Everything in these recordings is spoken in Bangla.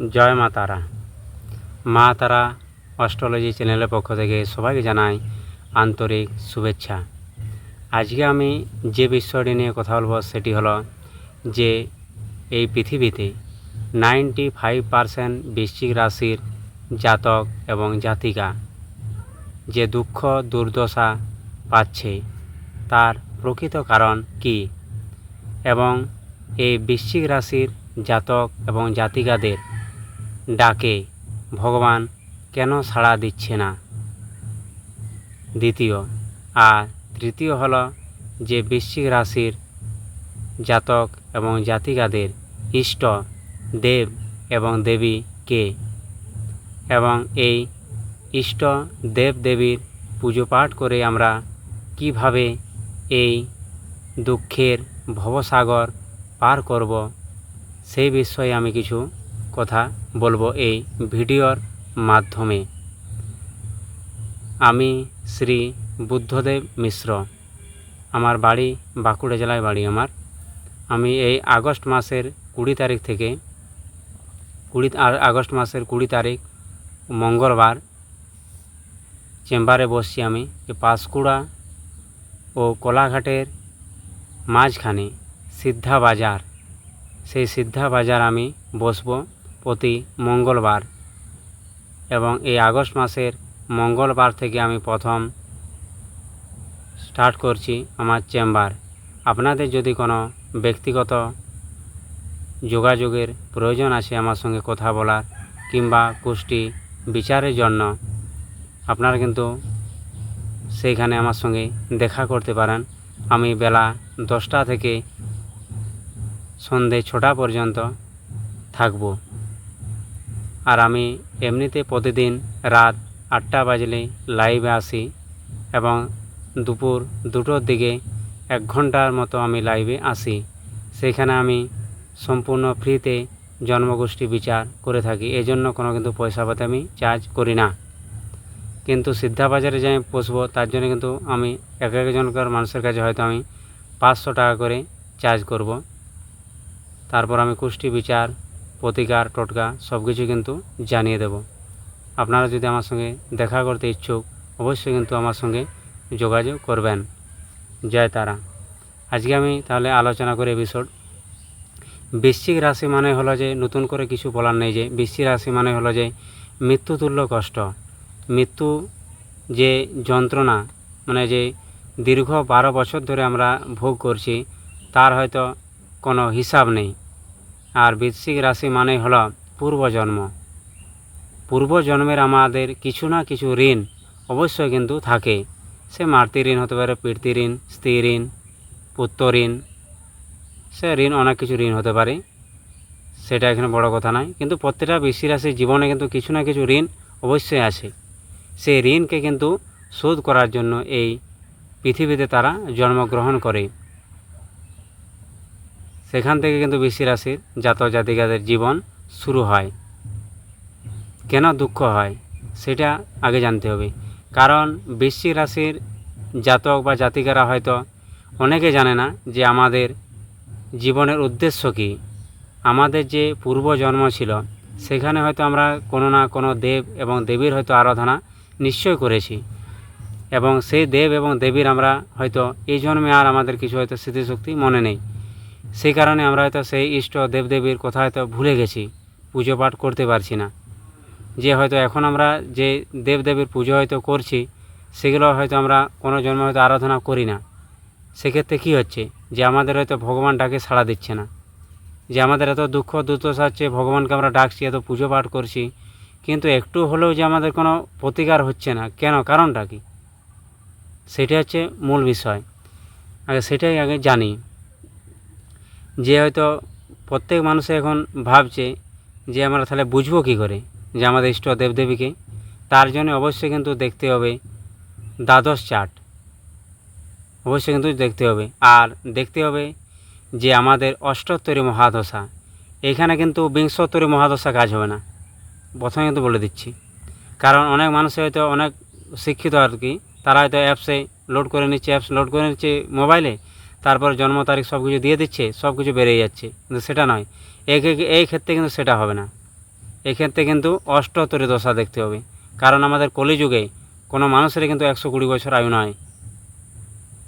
জয় মা তারা। মা তারা অস্ট্রোলজি চ্যানেলের পক্ষ থেকে সবাইকে জানাই আন্তরিক শুভেচ্ছা। আজকে আমি যে বিষয়টি নিয়ে কথা বলব সেটি হলো যে এই পৃথিবীতে নাইনটি ফাইভ পারসেন্ট বৃশ্চিক রাশির জাতক এবং জাতিকা যে দুঃখ, দুর্দশা পাচ্ছে তার প্রকৃত কারণ কী? এবং এই বৃশ্চিক রাশির জাতক এবং জাতিকাদের ডাকে, ভগবান, কেন সাড়া দিচ্ছে না? দ্বিতীয়, আর তৃতীয় হলো যে বৃশ্চিক রাশির জাতক এবং জাতিকাদের ইষ্ট, দেব এবং দেবী কে? এবং এই ইষ্ট, দেব, দেবীর পুজো পাঠ করে আমরা কীভাবে এই দুঃখের ভবসাগর পার করব সেই বিষয়ে আমি কিছু কথা বলব এই ভিডিওর মাধ্যমে। আমি শ্রী বুদ্ধদেব মিশ্র। আমার বাড়ি বাঁকুড়া জেলায় বাড়ি আমার। আমি এই আগস্ট মাসের কুড়ি তারিখ থেকে, কুড়ি আগস্ট মাসের কুড়ি তারিখ মঙ্গলবার চেম্বারে বসছি আমি পাঁশকুড়া ও কোলাঘাটের মাঝখানে সিদ্ধা বাজার। সেই সিদ্ধা বাজার আমি বসবো। প্রতি মঙ্গলবার এবং এই আগস্ট মাসের মঙ্গলবার থেকে আমি প্রথম স্টার্ট করছি আমার চেম্বার। আপনাদের যদি কোনো ব্যক্তিগত যোগাযোগের প্রয়োজন আছে আমার সঙ্গে কথা বলার কিংবা কুষ্টি বিচারের জন্য, আপনারা কিন্তু সেইখানে আমার সঙ্গে দেখা করতে পারেন। আমি বেলা দশটা থেকে সন্ধে ছটা পর্যন্ত থাকব। আর আমি এমনিতে প্রতিদিন রাত আটটা বাজলে লাইভে আসি এবং দুপুর দুটোর দিকে এক ঘণ্টার মতো আমি লাইভে আসি। সেখানে আমি সম্পূর্ণ ফ্রিতে জন্মগোষ্ঠী বিচার করে থাকি। এই জন্য কোনো কিন্তু পয়সা পাতে আমি চার্জ করি না। কিন্তু সিদ্ধা বাজারে যে আমি বসবো তার জন্য কিন্তু আমি এক একজনকার মানুষের কাছে হয়তো আমি পাঁচশো টাকা করে চার্জ করব। তারপর আমি কুষ্টি বিচার প্রতিকার, টোটকা সব কিছু কিন্তু জানিয়ে দেব। আপনারা যদি আমার সঙ্গে দেখা করতে ইচ্ছুক, অবশ্যই কিন্তু আমার সঙ্গে যোগাযোগ করবেন। জয় তারা। আজকে আমি তাহলে আলোচনা করি বিষয় বৃশ্চিক রাশি মানে হলো যে নতুন করে কিছু বলার নেই যে, বৃশ্চিক রাশি মানে হলো যে মৃত্যুতুল্য কষ্ট। মৃত্যু যে যন্ত্রণা মানে যে দীর্ঘ বারো বছর ধরে আমরা ভোগ করছি, তার হয়তো কোনো হিসাব নেই। আর বৃশ্চিক রাশি মানে হলো পূর্বজন্ম। পূর্বজন্মের আমাদের কিছু না কিছু ঋণ অবশ্যই কিন্তু থাকে। সে মাতৃ ঋণ হতে পারে, পিতৃ ঋণ, স্ত্রী ঋণ, পুত্র ঋণ, সে ঋণ অনেক কিছু ঋণ হতে পারে। সেটা এখানে বড় কথা নয়। কিন্তু প্রত্যেকটা বৃশ্চিক রাশির জীবনে কিন্তু কিছু না কিছু ঋণ অবশ্যই আছে। সেই ঋণকে কিন্তু শোধ করার জন্য এই পৃথিবীতে তারা জন্মগ্রহণ করে। সেখান থেকে কিন্তু বৃশ্চিক রাশির জাতক জাতিকাদের জীবন শুরু হয়। কেন দুঃখ হয়? সেটা আগে জানতে হবে। কারণ বৃশ্চিক রাশির জাতক বা জাতিকারা হয়তো অনেকে জানে না যে আমাদের জীবনের উদ্দেশ্য কী। আমাদের যে পূর্বজন্ম ছিল, সেখানে হয়তো আমরা কোনো না কোনো দেব এবং দেবীর হয়তো আরাধনা নিশ্চয় করেছি। এবং সেই দেব এবং দেবীর আমরা হয়তো এই জন্মে আর আমাদের কিছু হয়তো স্মৃতিশক্তি মনে নেই। সেই কারণে আমরা হয়তো সেই ইষ্ট দেবদেবীর কথা হয়তো ভুলে গেছি, পুজো পাঠ করতে পারছি না। যে হয়তো এখন আমরা যে দেবদেবীর পুজো হয়তো করছি, সেগুলো হয়তো আমরা কোনো জন্ম হয়তো আরাধনা করি না। সেক্ষেত্রে কী হচ্ছে? যে আমাদের হয়তো ভগবান ডাকে সাড়া দিচ্ছে না। যে আমাদের এত দুঃখ দুর্দশা হচ্ছে, ভগবানকে আমরা ডাকছি, এত পুজো পাঠ করছি। কিন্তু একটু হলেও যে আমাদের কোনো প্রতিকার হচ্ছে না, কেন? কারণটা কি? সেটা হচ্ছে মূল বিষয়। আগে সেটাই আগে জানি। যে হয়তো প্রত্যেক মানুষে এখন ভাবছে যে আমরা তাহলে বুঝব কী করে যে আমাদের ইষ্ট দেবদেবীকে। তার জন্য অবশ্যই কিন্তু দেখতে হবে দ্বাদশ চার্ট অবশ্যই কিন্তু দেখতে হবে। আর দেখতে হবে যে আমাদের অষ্টোত্তরী মহাদশা। এখানে কিন্তু বিংশোত্তরী মহাদশা কাজ হবে না। প্রথমে কিন্তু বলে দিচ্ছি। কারণ অনেক মানুষ হয়তো অনেক শিক্ষিত আর কি। তারা হয়তো অ্যাপসে লোড করে নিচ্ছে অ্যাপস লোড করে নিচ্ছে মোবাইলে তারপর জন্ম তারিখ সব কিছু দিয়ে দিচ্ছে সব কিছু বেড়ে যাচ্ছে। কিন্তু সেটা নয়। এই এই ক্ষেত্রে কিন্তু সেটা হবে না। এক্ষেত্রে কিন্তু অষ্টতরী দশা দেখতে হবে। কারণ আমাদের কলিযুগে কোনো মানুষেরই কিন্তু একশো কুড়ি বছর আয়ু নয়।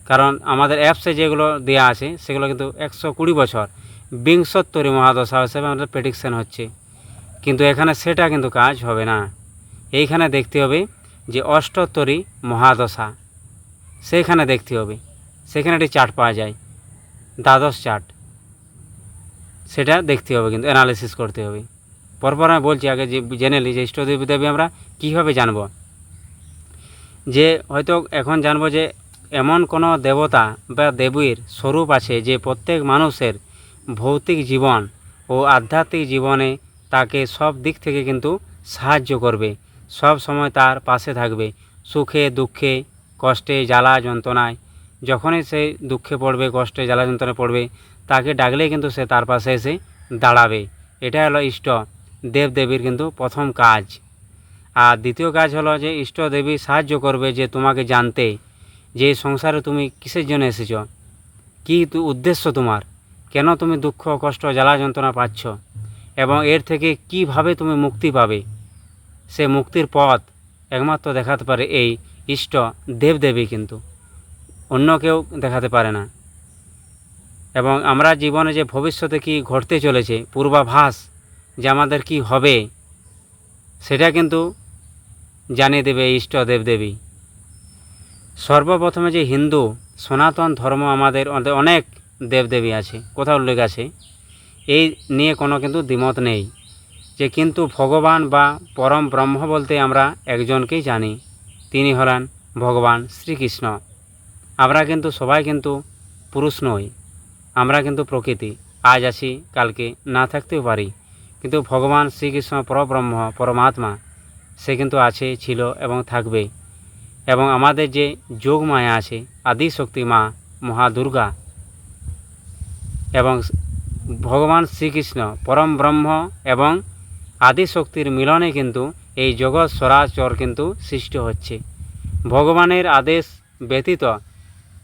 কারণ আমাদের অ্যাপসে যেগুলো দেওয়া আছে, সেগুলো কিন্তু একশো কুড়ি বছর। বিংশোত্তরী মহাদশা হিসেবে আমাদের প্রেডিকশান হচ্ছে। কিন্তু এখানে সেটা কিন্তু কাজ হবে না। এইখানে দেখতে হবে যে অষ্টোত্তরী মহাদশা। সেইখানে দেখতে হবে। সেখানে একটি চার্ট পাওয়া যায়। দ্বাদশ চার্ট। সেটা দেখতে হবে কিন্তু অ্যানালিসিস করতে হবে। পরপর আমি বলছি আগে যে, জেনে নিই যে ইষ্টদেবী দেবী আমরা কীভাবে জানব। যে হয়তো এখন জানব যে, এমন কোনো দেবতা বা দেবীর স্বরূপ আছে যে প্রত্যেক মানুষের ভৌতিক জীবন ও আধ্যাত্মিক জীবনে তাকে সব দিক থেকে কিন্তু সাহায্য করবে। সব সময় তার পাশে থাকবে। সুখে, দুঃখে, কষ্টে, জ্বালা, যন্ত্রণায় যখনই সে দুঃখে পড়বে, কষ্টে, জ্বালা যন্ত্রণায় পড়বে, তাকে ডাকলেই কিন্তু সে তার পাশে এসে দাঁড়াবে। এটা হলো ইষ্ট। দেবদেবীর কিন্তু প্রথম কাজ। আর দ্বিতীয় কাজ হলো যে ইষ্ট দেবী সাহায্য করবে যে তোমাকে জানতে যে সংসারে তুমি কিসের জন্য এসেছ? কী উদ্দেশ্য তোমার? কেন তুমি দুঃখ, কষ্ট, জ্বালা যন্ত্রণা পাচ্ছ? এবং এর থেকে কীভাবে তুমি মুক্তি পাবে? সে মুক্তির পথ একমাত্র দেখাতে পারে এই ইষ্ট দেবদেবী কিন্তু। অন্য কেউ দেখাতে পারে না। এবং আমরা জীবনে যে ভবিষ্যতে কি ঘটতে চলেছে, পূর্বাভাস যে আমাদের কি হবে, সেটা কিন্তু জানিয়ে দেবে ইষ্ট দেবদেবী সর্বপ্রথমে যে হিন্দু, সনাতন ধর্ম আমাদের অনেক দেবদেবী আছে, কোথাও উল্লেখ আছে। এই নিয়ে কোনো কিন্তু দ্বিমত নেই, যে কিন্তু ভগবান বা পরম ব্রহ্ম বলতে আমরা একজনকেই জানি। তিনি হলেন ভগবান শ্রীকৃষ্ণ। আমরা কিন্তু সবাই কিন্তু পুরুষ নই। আমরা কিন্তু প্রকৃতি। আজ আছি, কালকে না থাকতেও পারি। কিন্তু ভগবান শ্রীকৃষ্ণ পরব্রহ্ম, পরমাত্মা, সে কিন্তু আছে, ছিল এবং থাকবে। এবং আমাদের যে যোগ মায়া আছে আদি শক্তি মা মহা দুর্গা এবং ভগবান শ্রীকৃষ্ণ পরম ব্রহ্ম এবং আদিশক্তির মিলনে কিন্তু এই জগৎ সরাচর কিন্তু সৃষ্টি হচ্ছে। ভগবানের আদেশ ব্যতীত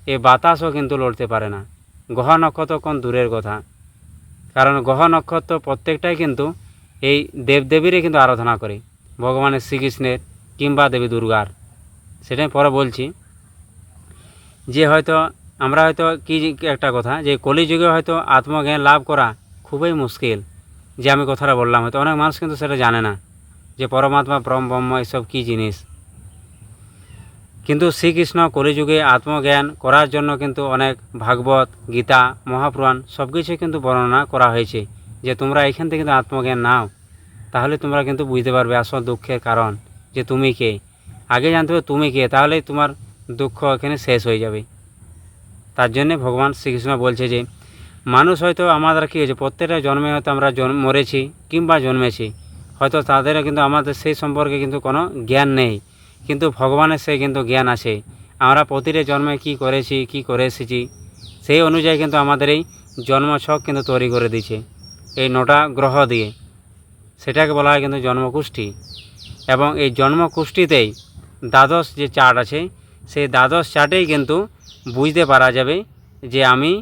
এ বাতাসও কিন্তু লড়তে পারে না। গ্রহ নক্ষত্র কোন দূরের কথা? কারণ গ্রহ নক্ষত্র প্রত্যেকটাই কিন্তু এই দেবদেবীরই কিন্তু আরাধনা করে। ভগবানের শ্রীকৃষ্ণের কিংবা দেবী দুর্গার। সেটাই পরে বলছি। যে হয়তো, আমরা হয়তো কি একটা কথা, যে কলিযুগে হয়তো আত্মজ্ঞান লাভ করা খুবই মুশকিল। যে আমি কথাটা বললাম, হয়তো অনেক মানুষ কিন্তু সেটা জানে না। যে পরমাত্মা, ব্রহ্ম ব্রহ্ম, এসব কী জিনিস? কিন্তু শ্রীকৃষ্ণ কলিযুগে আত্মজ্ঞান করার জন্য কিন্তু অনেক ভাগবত, গীতা, মহাপুরাণ সব কিছুই কিন্তু বর্ণনা করা হয়েছে যে তোমরা এখান থেকে কিন্তু আত্মজ্ঞান নাও। তাহলে তোমরা কিন্তু বুঝতে পারবে আসল দুঃখের কারণ যে তুমি কে। আগে জানতে হবে তুমি কে তাহলেই তোমার দুঃখ এখানে শেষ হয়ে যাবে। তার জন্যে ভগবান শ্রীকৃষ্ণ বলছে যে, মানুষ হয়তো আমাদের কী হয়েছে, প্রত্যেকটা জন্মে হয়তো আমরা জন্ম মরেছি কিংবা জন্মেছি। হয়তো তাদেরও কিন্তু আমাদের সেই সম্পর্কে কিন্তু কোনো জ্ঞান নেই। কিন্তু ভগবানের সে কিন্তু জ্ঞান আছে। আমরা প্রতিটা জন্মে কি করেছি, কি করে এসেছি, সেই অনুযায়ী কিন্তু আমাদের এই জন্মছক কিন্তু তৈরি করে দিয়েছে। এই নটা গ্রহ দিয়ে। সেটাকে বলা হয় কিন্তু জন্মকুষ্ঠী। এবং এই জন্মকুষ্ঠীতেই দ্বাদশ যে চার্ট আছে, সেই দ্বাদশ চার্টেই কিন্তু বুঝতে পারা যাবে যে আমি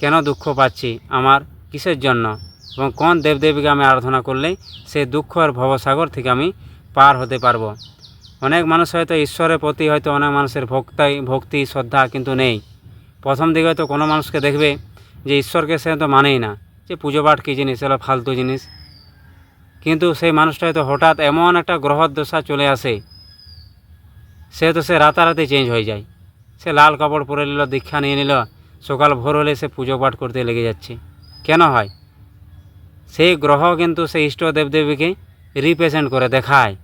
কেন দুঃখ পাচ্ছি, আমার কিসের জন্য এবং কোন দেবদেবীকে আমি আরাধনা করলে সেই দুঃখ আর ভবসাগর থেকে আমি পার হতে পারব। অনেক মানুষ হয়তো ঈশ্বরের প্রতি হয়তো অনেক মানুষের ভক্তাই, ভক্তি, শ্রদ্ধা কিন্তু নেই। প্রথম দিকে হয়তো কোনো মানুষকে দেখবে যে ঈশ্বরকে সে তো মানেই না। যে পুজো পাঠ কী জিনিস, এগুলো ফালতু জিনিস। কিন্তু সেই মানুষটা হয়তো হঠাৎ এমন একটা গ্রহর দশা চলে আসে, সে তো সে রাতারাতি চেঞ্জ হয়ে যায়। সে লাল কাপড় পরে নিল, দীক্ষা নিয়ে নিল, সকাল ভোর হলে সে পুজো পাঠ করতে লেগে যাচ্ছে। কেন হয়? সেই গ্রহ কিন্তু সেই ইষ্ট দেবদেবীকে রিপ্রেজেন্ট করে দেখায়।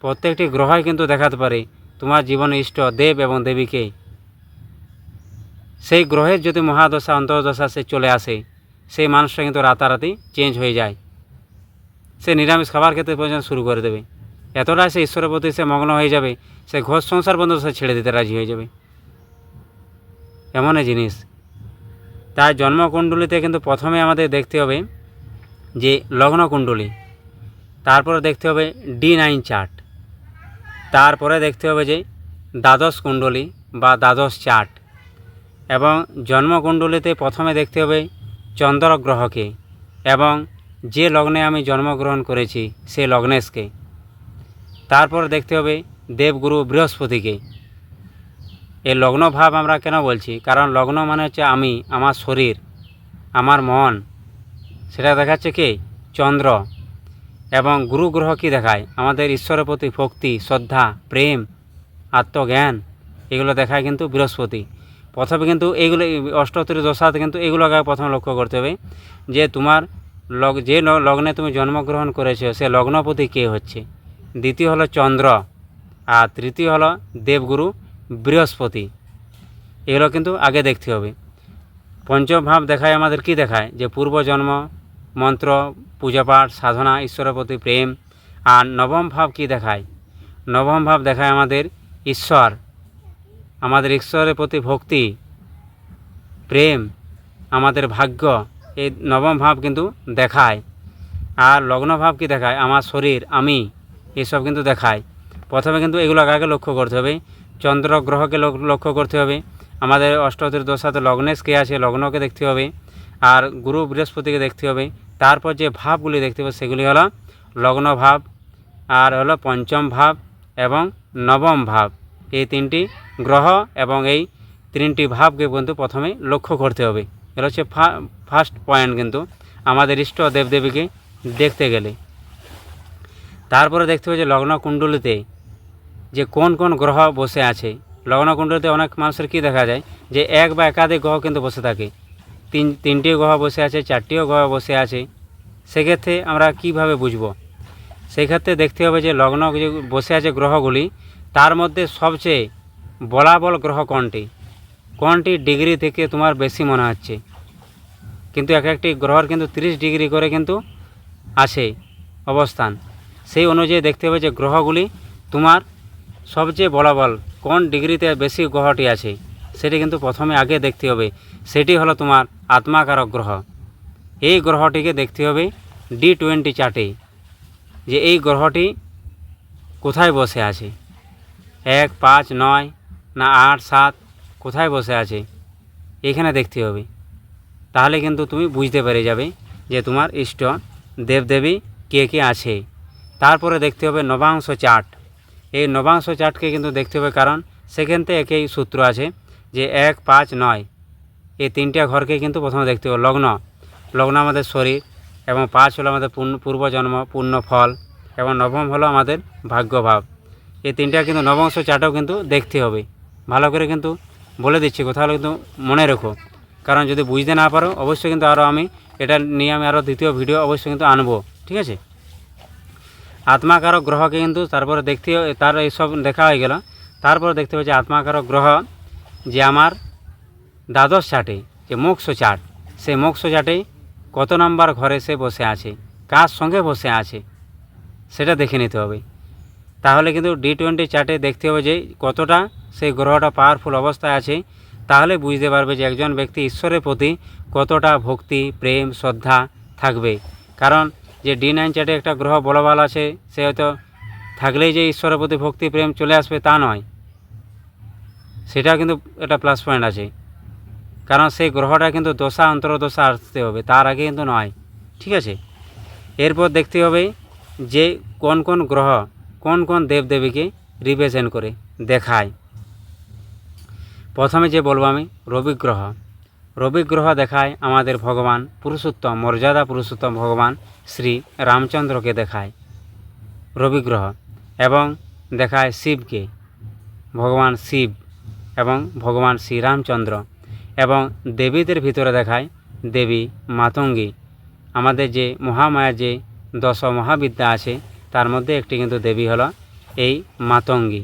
প্রত্যেকটি গ্রহই কিন্তু দেখাতে পারে তোমার জীবনে ইষ্ট, দেব এবং দেবীকে। সেই গ্রহের যদি মহাদশা, অন্তর্দশা সে চলে আসে, সেই মানুষটা কিন্তু রাতারাতি চেঞ্জ হয়ে যায়। সে নিরামিষ খাবার খেতে পর্যন্ত শুরু করে দেবে। এতটাই সে ঈশ্বরের প্রতি সে মগ্ন হয়ে যাবে, সে ঘর সংসার পর্যন্ত সে ছেড়ে দিতে রাজি হয়ে যাবে। এমনই জিনিস। তাই জন্মকুণ্ডলিতে কিন্তু প্রথমে আমাদের দেখতে হবে যে লগ্নকুণ্ডলী, তারপরে দেখতে হবে ডি নাইন চার্ট। তারপরে দেখতে হবে যে দ্বাদশ কুণ্ডলী বা দ্বাদশ চার্ট এবং জন্মকুণ্ডলিতে প্রথমে দেখতে হবে চন্দ্র গ্রহকে এবং যে লগ্নে আমি জন্মগ্রহণ করেছি সে লগ্নেশকে। তারপর দেখতে হবে দেবগুরু বৃহস্পতিকে। এই লগ্ন ভাব আমরা কেন বলছি? কারণ লগ্ন মানে হচ্ছে আমি, আমার শরীর, আমার মন। সেটা দেখাচ্ছে কি? চন্দ্র। এবং গুরু গ্রহ কী দেখায়। আমাদের ঈশ্বরের প্রতি ভক্তি, শ্রদ্ধা, প্রেম, আত্মজ্ঞান, এগুলো দেখায় কিন্তু বৃহস্পতি। প্রথমে কিন্তু এইগুলো অষ্টত্তরী দশাতে কিন্তু এগুলোকে প্রথমে লক্ষ্য করতে হবে যে তোমার লগ, যে লগ্নে তুমি জন্মগ্রহণ করেছ, সে লগ্নপতি কে হচ্ছে? দ্বিতীয় হলো চন্দ্র, আর তৃতীয় হলো দেবগুরু বৃহস্পতি। এগুলো কিন্তু আগে দেখতে হবে। পঞ্চম ভাব দেখায় আমাদের কি দেখায়? যে পূর্বজন্ম মন্ত্র পূজাপাঠ, সাধনা, ঈশ্বরের প্রতি প্রেম আর নবম ভাব কি দেখায়? নবম ভাব দেখায় আমাদের ঈশ্বর। আমাদের ঈশ্বরের প্রতি ভক্তি, প্রেম, আমাদের ভাগ্য, এই নবম ভাব কিন্তু দেখায়। আর লগ্ন ভাব কি দেখায়? আমার শরীর, আমি, এসব কিন্তু দেখায়। প্রথমে কিন্তু এগুলো আগে লক্ষ্য করতে হবে। চন্দ্র গ্রহকে লক্ষ্য করতে হবে। আমাদের অষ্টতির দশাতে লগ্নেশ কে আছে? লগ্নকে দেখতে হবে। আর গুরু বৃহস্পতিকে দেখতে হবে। তারপর যে ভাবগুলি দেখতে পাবো সেগুলি হলো লগ্ন ভাব, আর হলো পঞ্চম ভাব এবং নবম ভাব। এই তিনটি গ্রহ এবং এই তিনটি ভাবকে কিন্তু প্রথমে লক্ষ্য করতে হবে। এটা হচ্ছে ফার্স্ট পয়েন্ট কিন্তু আমাদের ইষ্ট দেবদেবীকে দেখতে গেলে। তারপরে দেখতে হবে যে লগ্ন কুণ্ডলিতে যে কোন কোন গ্রহ বসে আছে। লগ্ন কুণ্ডলিতে অনেক মানুষের কি দেখা যায় যে এক বা একাধিক গ্রহ কিন্তু বসে থাকে। তিন, তিনটি গ্রহ বসে আছে, চারটিও গ্রহ বসে আছে। সেক্ষেত্রে আমরা কীভাবে বুঝব? সেই ক্ষেত্রে দেখতে হবে যে লগ্ন যে বসে আছে গ্রহগুলি, তার মধ্যে সবচেয়ে বলাবল গ্রহ কোনটি? কোনটি ডিগ্রি থেকে তোমার বেশি মনে হচ্ছে? কিন্তু এক একটি গ্রহর কিন্তু তিরিশ ডিগ্রি করে কিন্তু আছে অবস্থান। সেই অনুযায়ী দেখতে হবে যে গ্রহগুলি তোমার সবচেয়ে বলাবল কোন ডিগ্রিতে বেশি গ্রহটি আছে। সেটি কিন্তু প্রথমে আগে দেখতে হবে। সেটি হলো তোমার আত্মাকারক গ্রহ। এই গ্রহটিকে দেখতে হবে ডি টোয়েন্টি চার্টে, যে এই গ্রহটি কোথায় বসে আছে? এক, পাঁচ, নয়, না আট, সাত, কোথায় বসে আছে? এখানে দেখতে হবে। তাহলে কিন্তু তুমি বুঝতে পেরে যাবে যে তোমার ইষ্ট দেবদেবী কে কে আছে। তারপরে দেখতে হবে নবাংশ চার্ট। এই নবাংশ চার্টকে কিন্তু দেখতে হবে কারণ সেখান থেকে একই সূত্র আছে। যে এক, পাঁচ, নয়। এই তিনটা ঘরকে কিন্তু প্রথমে দেখতে হবে। লগ্ন। লগ্ন আমাদের শরীর এবং পাঁচ হলো আমাদের পূর্ণ- পূর্বজন্ম, পূর্ণ ফল এবং নবম হলো আমাদের ভাগ্যভাব। এই তিনটা কিন্তু নবংশ চার্টও কিন্তু দেখতে হবে। ভালো করে কিন্তু বলে দিচ্ছি কোথাও কিন্তু মনে রেখো। কারণ যদি বুঝতে না পারো, অবশ্যই কিন্তু আরও আমি এটা নিয়ে আমি আরও দ্বিতীয় ভিডিও অবশ্যই কিন্তু আনব। ঠিক আছে? আত্মাকারক গ্রহকে কিন্তু তারপরে দেখতে, তার এইসব দেখা হয়ে গেল। তারপরে দেখতে হবে যে আত্মাকারক গ্রহ যে আমার দ্বাদশ চাটে, যে মোক্ষ চাট সেই মোক্ষ চাটে কত নম্বর ঘরে সে বসে আছে, কার সঙ্গে বসে আছে, সেটা দেখে নিতে হবে। তাহলে কিন্তু ডি টোয়েন্টি চার্টে দেখতে হবে যে কতটা সেই গ্রহটা পাওয়ারফুল অবস্থায় আছে। তাহলে বুঝতে পারবে যে একজন ব্যক্তি ঈশ্বরের প্রতি কতটা ভক্তি, প্রেম, শ্রদ্ধা থাকবে। কারণ যে ডি নাইন চার্টে একটা গ্রহ বলবাল আছে, সে হয়তো থাকলেই যে ঈশ্বরের প্রতি ভক্তি, প্রেম চলে আসবে তা নয়। সেটা কিন্তু একটা প্লাস পয়েন্ট আছে। কারণ সেই গ্রহটা কিন্তু দশা অন্তর্দশা আসতে হবে, তার আগে কিন্তু নয়। ঠিক আছে? এরপর দেখতে হবে যে কোন কোন গ্রহ কোন কোন দেবদেবীকে রিপ্রেজেন্ট করে, দেখায়। প্রথমে যে বলব আমি, রবি গ্রহ। রবি গ্রহ দেখায় আমাদের ভগবান পুরুষোত্তম, মর্যাদা পুরুষোত্তম ভগবান শ্রী রামচন্দ্রকে দেখায় রবি গ্রহ এবং দেখায় শিবকে, ভগবান শিব। এবং ভগবান শ্রীরামচন্দ্র এবং দেবীদের ভিতরে দেখায় দেবী মাতঙ্গী। আমাদের যে মহামায়া যে দশ মহাবিদ্যা আছে, তার মধ্যে একটি কিন্তু দেবী হলো এই মাতঙ্গী।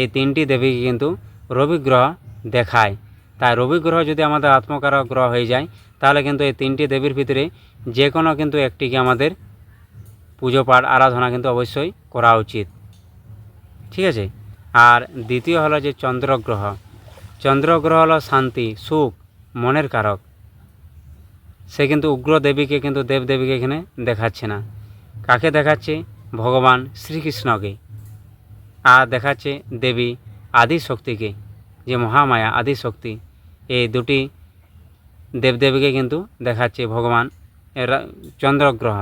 এই তিনটি দেবীকে কিন্তু রবি গ্রহ দেখায়। তাই রবি গ্রহ যদি আমাদের আত্মকারক গ্রহ হয়ে যায়, তাহলে কিন্তু এই তিনটি দেবীর ভিতরে যে কোনো কিন্তু একটিকে আমাদের পুজো পাঠ, আরাধনা কিন্তু অবশ্যই করা উচিত। ঠিক আছে? আর দ্বিতীয় হলো যে চন্দ্রগ্রহ। চন্দ্রগ্রহ হলো শান্তি, সুখ, মনের কারক। সে কিন্তু উগ্র দেবীকে কিন্তু দেবদেবীকে এখানে দেখাচ্ছে না। কাকে দেখাচ্ছে? ভগবান শ্রীকৃষ্ণকে। আর দেখাচ্ছে দেবী আদিশক্তিকে, যে মহামায়া, আদিশক্তি। এই দুটি দেবদেবীকে কিন্তু দেখাচ্ছে ভগবান চন্দ্রগ্রহ।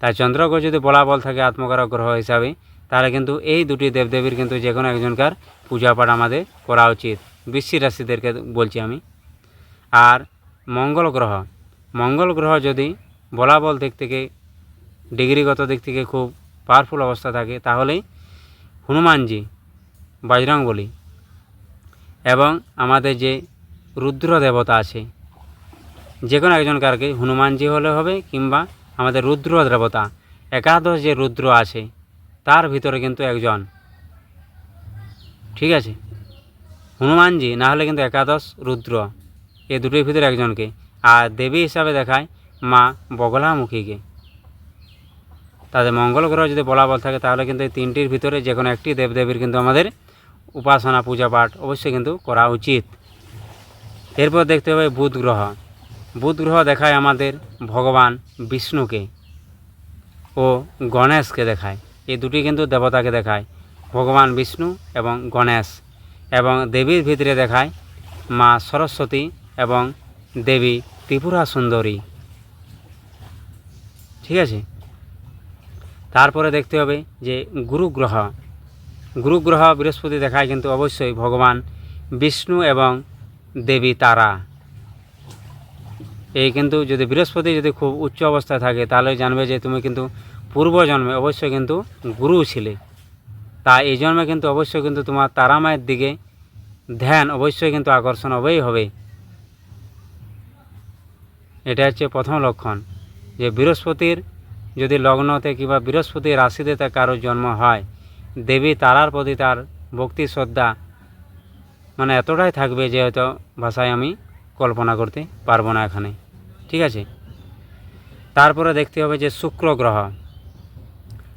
তাই চন্দ্রগ্রহ যদি বলা বল থাকে আত্মকারক গ্রহ হিসাবে তাহলে কিন্তু এই দুটি দেবদেবীর কিন্তু যে কোনো একজনকার পূজা পাঠ আমাদের করা উচিত। বৃশ্চিক রাশিদেরকে বলছি আমি। আর মঙ্গল গ্রহ। মঙ্গল গ্রহ যদি বলাবল দিক থেকে, ডিগ্রিগত দিক থেকে খুব পাওয়ারফুল অবস্থা থাকে, তাহলেই হনুমানজি বজরং বলি এবং আমাদের যে রুদ্র দেবতা আছে যে কোনো একজন কারকে হনুমানজি হলে হবে কিংবা আমাদের রুদ্র দেবতা, একাদশ যে রুদ্র আছে তার ভিতরে কিন্তু একজন। ঠিক আছে? হনুমানজি, না হলে কিন্তু একাদশ রুদ্র। এই দুটোর ভিতরে একজনকে। আর দেবী হিসাবে দেখায় মা বগলামুখীকে। তাদের মঙ্গল গ্রহ যদি বলা বল থাকে, তাহলে কিন্তু এই তিনটির ভিতরে যে কোনো একটি দেবদেবীর কিন্তু আমাদের উপাসনা, পূজা পাঠ অবশ্যই কিন্তু করা উচিত। এরপর দেখতে হবে বুধ গ্রহ। বুধ গ্রহ দেখায় আমাদের ভগবান বিষ্ণুকে ও গণেশকে দেখায়। এই দুটি কিন্তু দেবতাকে দেখায়। ভগবান বিষ্ণু এবং গণেশ এবং দেবীর ভিতরে দেখায় মা সরস্বতী এবং দেবী ত্রিপুরা সুন্দরী। ঠিক আছে? তারপরে দেখতে হবে যে গুরু গ্রহ গুরু গ্রহ বৃহস্পতি দেখায় কিন্তু অবশ্যই ভগবান বিষ্ণু এবং দেবী তারা। এই কিন্তু যদি বৃহস্পতি যদি খুব উচ্চ অবস্থায় থাকে, তাহলে জানবে যে তুমি কিন্তু পূর্বজন্মে অবশ্যই কিন্তু গুরু ছিলে। তা এই জন্মে কিন্তু অবশ্যই কিন্তু তোমার তারা মায়ের দিকে ধ্যান অবশ্যই কিন্তু আকর্ষণ হবেই হবে। এটা হচ্ছে প্রথম লক্ষণ, যে বৃহস্পতির যদি লগ্নতে কিংবা বৃহস্পতির রাশিতে তার কারোর জন্ম হয়, দেবী তারার প্রতি তার ভক্তি, শ্রদ্ধা মানে এতটাই থাকবে যে হয়তো ভাষায় আমি কল্পনা করতে পারব না এখানে। ঠিক আছে? তারপরে দেখতে হবে যে শুক্র গ্রহ।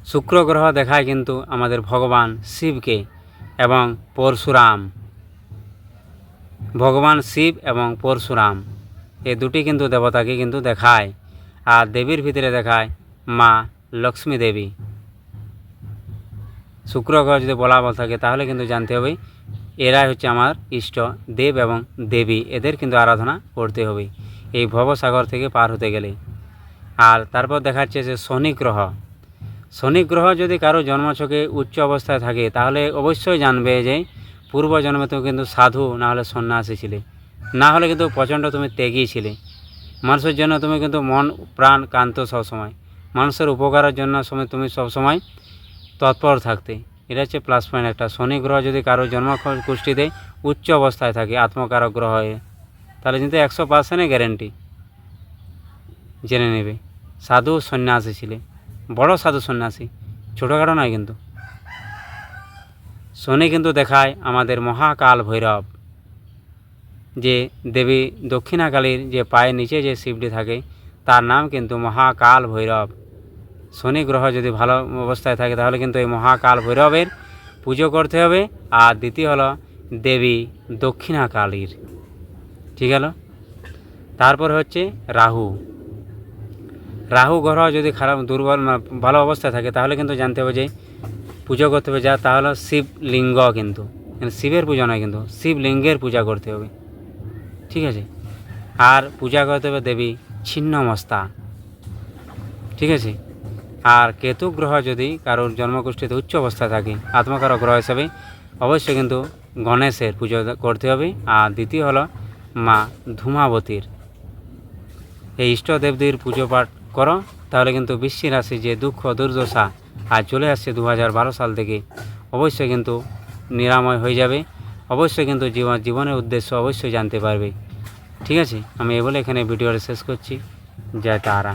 শুক্র গ্রহ দেখায় কিন্তু আমাদের ভগবান শিবকে এবং পরশুরাম। ভগবান শিব এবং পরশুরাম এই দুটি কিন্তু দেবতাকে কিন্তু দেখায়, আর দেবীর ভিতরে দেখায় মা লক্ষ্মী দেবী। শুক্র গ্রহ যদি বলা বল থাকে, তাহলে কিন্তু জানতে হবে এরাই হচ্ছে আমার ইষ্ট দেব এবং দেবী, এদের কিন্তু আরাধনা করতে হবে, এই ভবসাগর থেকে পার হতে গেলে। আর তারপর দেখাচ্ছে যে শনি গ্রহ শনি গ্রহ যদি কারও জন্মছকে উচ্চ অবস্থায় থাকে, তাহলে অবশ্যই জানবে যে পূর্বজন্মে তুমি কিন্তু সাধু, না হলে সন্ন্যাসী ছিলে। না হলে কিন্তু প্রচণ্ড তুমি ত্যাগী ছিলে। মানুষের জন্য তুমি কিন্তু মন, প্রাণ কান্ত সবসময়। মানুষের উপকারের জন্য সময় তুমি সবসময় তৎপর থাকতে। এটা হচ্ছে প্লাস পয়েন্ট একটা। শনি গ্রহ যদি কারও জন্ম কুষ্ঠিতে উচ্চ অবস্থায় থাকে, আত্মকারক গ্রহ হয়ে তাহলে কিন্তু একশো পার্সেন্টে গ্যারেন্টি জেনে নেবে। সাধু, সন্ন্যাসী ছিলে। বড় সাধু সন্ন্যাসী, ছোটোখাটো নয় কিন্তু। শনি কিন্তু দেখায় আমাদের মহাকাল ভৈরব, যে দেবী দক্ষিণাকালীর যে পায়ের নিচে যে শিবটি থাকে, তার নাম কিন্তু মহাকাল ভৈরব। শনি গ্রহ যদি ভালো অবস্থায় থাকে, তাহলে কিন্তু এই মহাকাল ভৈরবের পুজো করতে হবে। আর দ্বিতীয় হলো দেবী দক্ষিণাকালীর। ঠিক গেল? তারপর হচ্ছে রাহু। রাহু গ্রহ যদি খারাপ, দুর্বল মানে ভালো অবস্থায় থাকে, তাহলে কিন্তু জানতে হবে যে পুজো করতে হবে যা তাহলে শিবলিঙ্গ কিন্তু। এখানে শিবের পূজা নয় কিন্তু শিবলিঙ্গের পূজা করতে হবে। ঠিক আছে? আর পূজা করতে হবে দেবী ছিন্নমস্তা ঠিক আছে? আর কেতু গ্রহ যদি কারোর জন্মগোষ্ঠীতে উচ্চ অবস্থায় থাকে, আত্মকারক গ্রহ হিসাবে, অবশ্যই কিন্তু গণেশের পুজো করতে হবে। আর দ্বিতীয় হলো মা ধূমাবতীর। এই ইষ্ট দেবদের পুজো পাঠ করো, তাহলে কিন্তু বৃশ্চিক রাশি যে দুঃখ, দুর্দশা আর চলে আসছে দু হাজার বারো সাল থেকে। অবশ্যই কিন্তু নিরাময় হয়ে যাবে। অবশ্যই কিন্তু জীবন, জীবনের উদ্দেশ্য অবশ্যই জানতে পারবে। ঠিক আছে, আমি এ বলে এখানে ভিডিওটা শেষ করছি। জয় তারা।